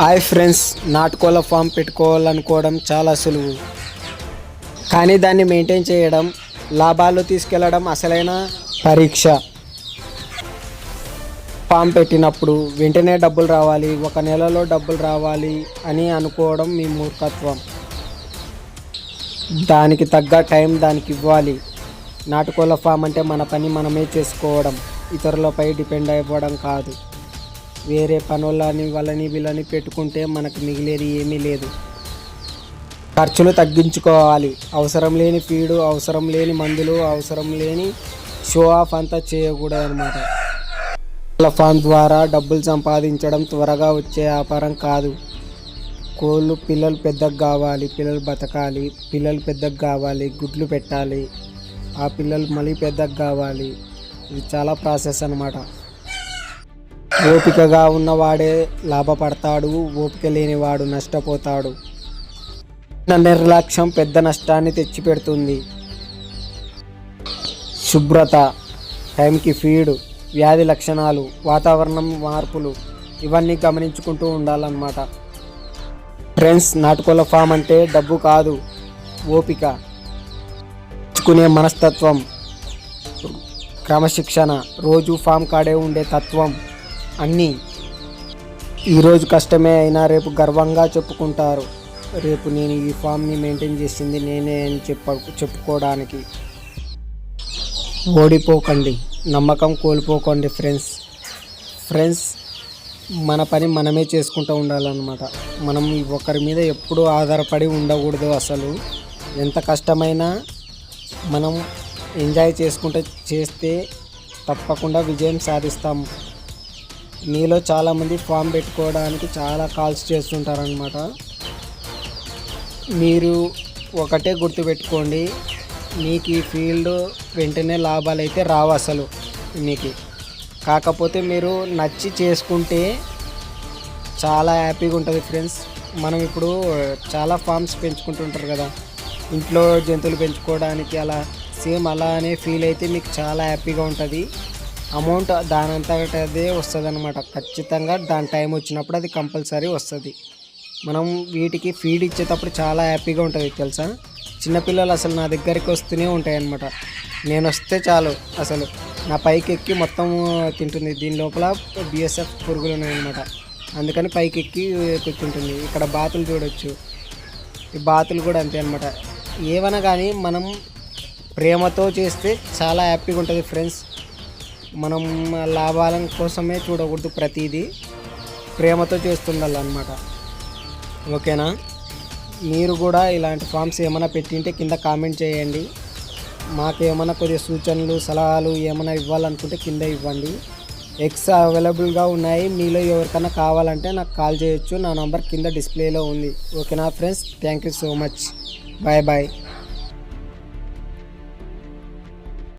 Hi friends నాటుకోళ్ళ farm పెట్టుకోవాలనుకోవడం చాలా సులువు. కానీ దాన్ని మెయింటైన్ చేయడం లాభాలు తీసుకెళ్ళడం అసలైన పరీక్ష. ఫామ్ పెట్టినప్పుడు వెంటనే డబ్బులు రావాలి ఒక నెలలో డబ్బులు రావాలి అని అనుకోవడం మీ మూర్ఖత్వం. దానికి తగ్గ టైం దానికి ఇవ్వాలి. నాటుకోళ్ళ ఫామ్ అంటే మన పని మనమే చేసుకోవడం ఇతరులపై డిపెండ్ అయిపోవడం కాదు. వేరే పనులని వాళ్ళని వీళ్ళని పెట్టుకుంటే మనకు మిగిలేది ఏమీ లేదు. ఖర్చులు తగ్గించుకోవాలి. అవసరం లేని ఫీడు అవసరం లేని మందులు అవసరం లేని షో ఆఫ్ అంతా చేయకూడదు అనమాట ఫామ్ ద్వారా డబ్బులు సంపాదించడం త్వరగా వచ్చే వ్యాపారం కాదు. కోళ్ళు పిల్లలు పెద్దగా కావాలి పిల్లలు బతకాలి పిల్లలు పెద్దగా కావాలి గుడ్లు పెట్టాలి. ఆ పిల్లలు మళ్ళీ పెద్దగా కావాలి. ఇది చాలా ప్రాసెస్ అనమాట ఓపికగా ఉన్నవాడే లాభపడతాడు ఓపిక లేనివాడు నష్టపోతాడు. చిన్న నిర్లక్ష్యం పెద్ద నష్టాన్ని తెచ్చిపెడుతుంది. శుభ్రత టైంకి ఫీడ్ వ్యాధి లక్షణాలు వాతావరణం మార్పులు ఇవన్నీ గమనించుకుంటూ ఉండాలన్నమాట. ఫ్రెండ్స్ నాటుకోళ్ళ ఫామ్ అంటే డబ్బు కాదు ఓపిక. తెచ్చుకునే మనస్తత్వం క్రమశిక్షణ రోజు ఫామ్ కాడే ఉండే తత్వం. అన్నీ. ఈరోజు కష్టమే అయినా రేపు గర్వంగా చెప్పుకుంటారు. రేపు నేను ఈ ఫామ్ని మెయింటైన్ చేసింది నేనే అని చెప్ప చెప్పుకోవడానికి. ఓడిపోకండి. నమ్మకం కోల్పోకండి ఫ్రెండ్స్. ఫ్రెండ్స్ మన పని మనమే చేసుకుంటూ ఉండాలన్నమాట. మనం ఒకరి మీద ఎప్పుడూ ఆధారపడి ఉండకూడదు అసలు. ఎంత కష్టమైనా మనం ఎంజాయ్ చేసుకుంటూ చేస్తే తప్పకుండా విజయం సాధిస్తాం. మీలో చాలామంది ఫామ్ పెట్టుకోవడానికి చాలా కాల్స్ చేస్తుంటారనమాట మీరు ఒకటే గుర్తుపెట్టుకోండి మీకు ఈ ఫీల్డ్ వెంటనే లాభాలు అయితే రావు అసలు మీకు. కాకపోతే మీరు నచ్చి చేసుకుంటే చాలా హ్యాపీగా ఉంటుంది ఫ్రెండ్స్. మనం ఇప్పుడు చాలా ఫామ్స్ పెంచుకుంటుంటారు కదా ఇంట్లో జంతువులు పెంచుకోవడానికి అలా సేమ్ అలానే ఫీల్ అయితే మీకు చాలా హ్యాపీగా ఉంటుంది. అమౌంట్ దాని అదే వస్తుంది అనమాట ఖచ్చితంగా దాని టైం వచ్చినప్పుడు అది కంపల్సరీ వస్తుంది. మనం వీటికి ఫీడ్ ఇచ్చేటప్పుడు చాలా హ్యాపీగా ఉంటుంది తెలుసా? చిన్నపిల్లలు అసలు నా దగ్గరికి వస్తూనే ఉంటాయి అన్నమాట నేను వస్తే చాలు అసలు. నా పైకి ఎక్కి మొత్తం తింటుంది. దీని లోపల బిఎస్ఎఫ్ పురుగులు ఉన్నాయన్నమాట. అందుకని పైకి ఎక్కి కూర్చుంటుంది ఇక్కడ బాతులు చూడొచ్చు. ఈ బాతులు కూడా అంతే అనమాట ఏమైనా కానీ మనం ప్రేమతో చేస్తే చాలా హ్యాపీగా ఉంటుంది ఫ్రెండ్స్. మనం లాభాల కోసమే చూడకూడదు ప్రతిదీ. ప్రేమతో చేస్తుండాలి అనమాట ఓకేనా? మీరు కూడా ఇలాంటి ఫామ్స్ ఏమైనా పెట్టింటే కింద కామెంట్ చేయండి. మాకు ఏమైనా కొద్దిగా సూచనలు సలహాలు ఏమైనా ఇవ్వాలనుకుంటే కింద ఇవ్వండి. ఎగ్స్ అవైలబుల్గా ఉన్నాయి. మీలో ఎవరికైనా కావాలంటే నాకు కాల్ చేయొచ్చు. నా నంబర్ కింద డిస్ప్లేలో ఉంది. ఓకేనా friends? Thank you so much. Bye bye.